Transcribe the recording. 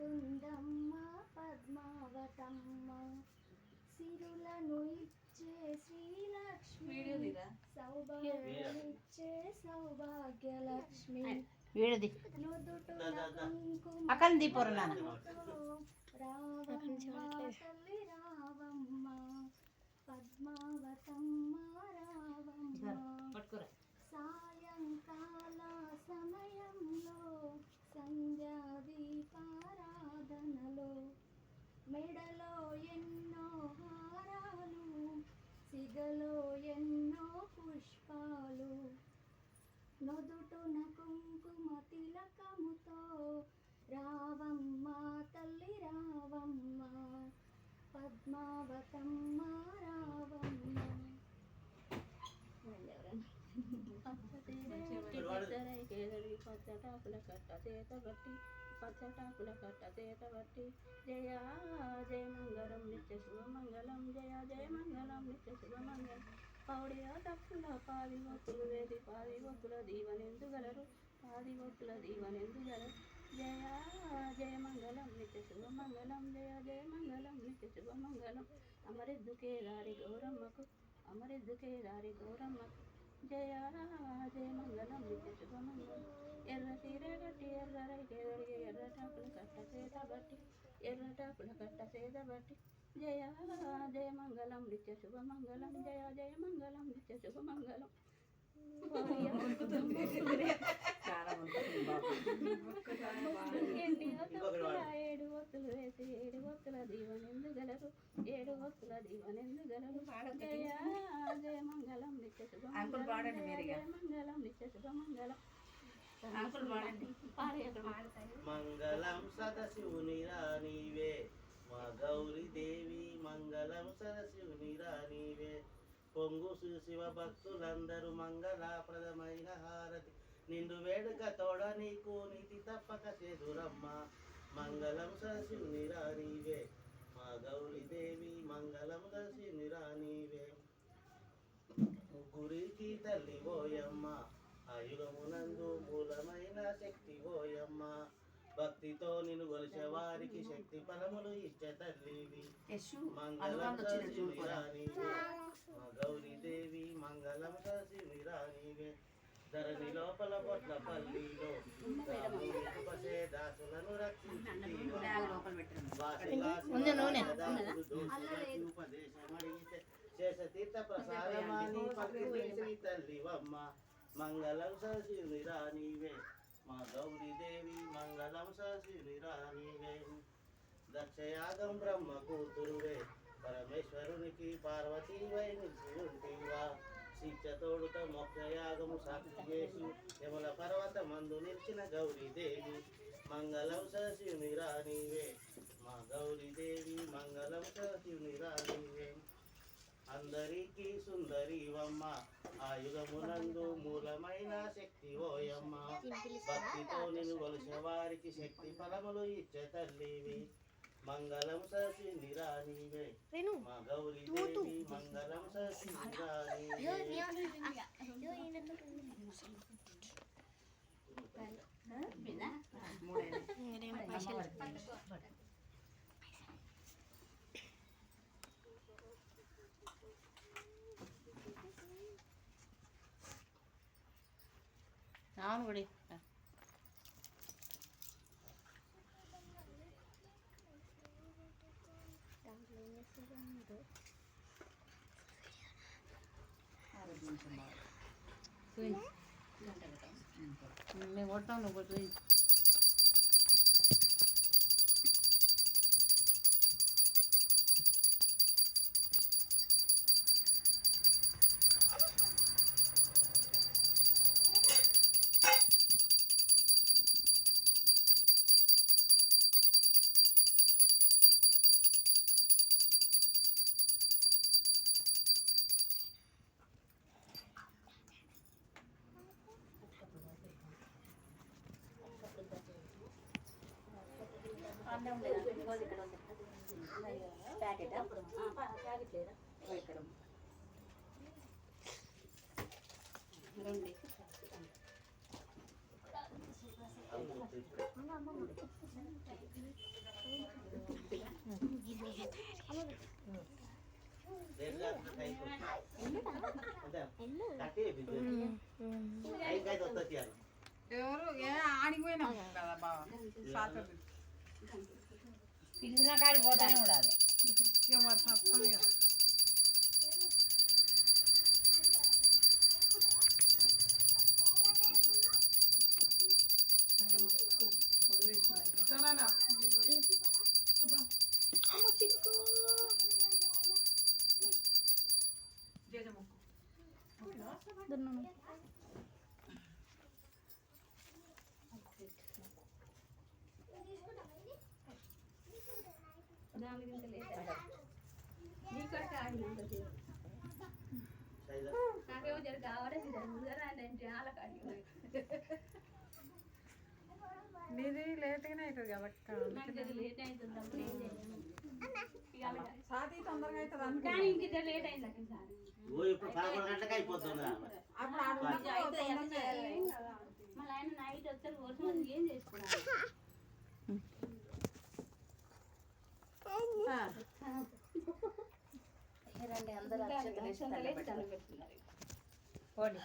పలుకుతుందమ్మ పద్మావతమ్మ సిరులను ఇచ్చే శ్రీలక్ష్మి సౌభాగ్యమిచ్చే సౌభాగ్యలక్ష్మి. వీడది నుదుటున కుంకుమ అక్కని పచ్చటాకుల కట్ట చేత బట్టి పచ్చటాకుల కట్ట చేత బట్టి. జయ జయ మంగళం నిత్య శుభమంగళం జయ జయ మంగళం నిత్య శుభమంగళం పౌడియ తప్పుల పాది ఒత్తులు వేది పాది ఒత్తుల దీవనెందుగలరు పాది ఒత్తుల దీవనెందుగలరు జయ జయ మంగళం నిత్య శుభమంగళం జయ జయ మంగళం నిత్య శుభమంగళం అమరెద్దుకే దారి గౌరమ్మకు అమరెద్దుకే దారి గౌరమ్మకు. జయ జయ మంగళం. శుభమంగళం ఎర్ర చీర కట్టి ఎర్ర రైకెదడిగే ఎర్ర టాకుల కట్ట చేత బట్టి ఎర్ర టాకుల కట్ట చేత బట్టి జయ జయ మంగళం. నిత్య శుభమంగళం జయ జయ మంగళం. నిత్య శుభమంగళం ఏడు ఒత్తులు వేసి ఏడు ఒత్తుల దీవనెందుగలరు ఏడు ఒత్తుల దీవనెందుగలరు జయ జయ మంగళం సదశివుని రానివే. మా గౌరీ దేవి మంగళం సదశివుని రానివే. పొంగు శివ భక్తులందరూ మంగళప్రదమైన హారతి. నిండు వేడుక తోడ నీకు నీతి తప్పక చేదురమ్మ. మంగళం సదశివుని రానివే. మా గౌరీ దేవి మంగళం సదశివుని రానివే ముగ్గురికి తల్లి ఓయమ్మ ఆయుగమునందు మూలమైన శక్తి ఓయమ్మ భక్తితో నిన్ను కొలిచే వారికి శక్తి ఫలములు ఇచ్చే తల్లివి మంగళం రాణివే మా గౌరీ దేవి మంగళం శశి రాణివే ధరణి లోపల పొట్ల పల్లిలో దాసులను రక్షించి ఉంది నూనె? శేషతీర్థ ప్రసాదమాని పక్కి తల్లివమ్మ మంగళం సశివుని రానివే మా గౌరీదేవి మంగళం సశివుని దక్షయాగం బ్రహ్మ కూతురువే పరమేశ్వరునికి పార్వతీవై నిలిచి ఉంటివా శిక్ష తోడుత మోక్షయాగము సాక్షి చేసి పర్వత మందు నిలిచిన గౌరీదేవి మంగళం సశివుని రానివే మా గౌరీదేవి మంగళం సశివుని రానివే అందరికీ సుందరివమ్మ ఆయుగమునందు మూలమైన శక్తి ఓయమ్మ. భక్తితో నిన్ను కొలిసిన వారికి శక్తి ఫలములు ఇచ్చే తల్లివి మంగళం సశివుని రానివే మా గౌరీ దేవి మంగళం ససి నిరానివే అవును గుడి మేము కొట్టాం నువ్వు కొట్టు అన్నం లేదా ఇదిగోది ఇక్కడ ఉంది ఎవరు? ఆడిపోయినాం కదా సాతది పిలిచిన కాడికి పోతానే ఉండాలి ఇక దానికి ఇంత. నాకేమో జర కావాలని ముందర అంటే చాలా కాడి నీది లేట్గానే అవుతుంది కాబట్టి లేట్ అవుతుంది. సాతి తొందరగా అవుతుంది అనుకో కానీ ఇంక జర లేట్ అయింది అక్కడ సార్ ఇప్పుడు పదకొండు గంటలకు అయిపోతుంది? అప్పుడు. మళ్ళీ ఆయన నైట్ ఏం చేసుకున్నాను రండి అందరూ అక్షతలు. పెట్టుకున్నారు. పోండి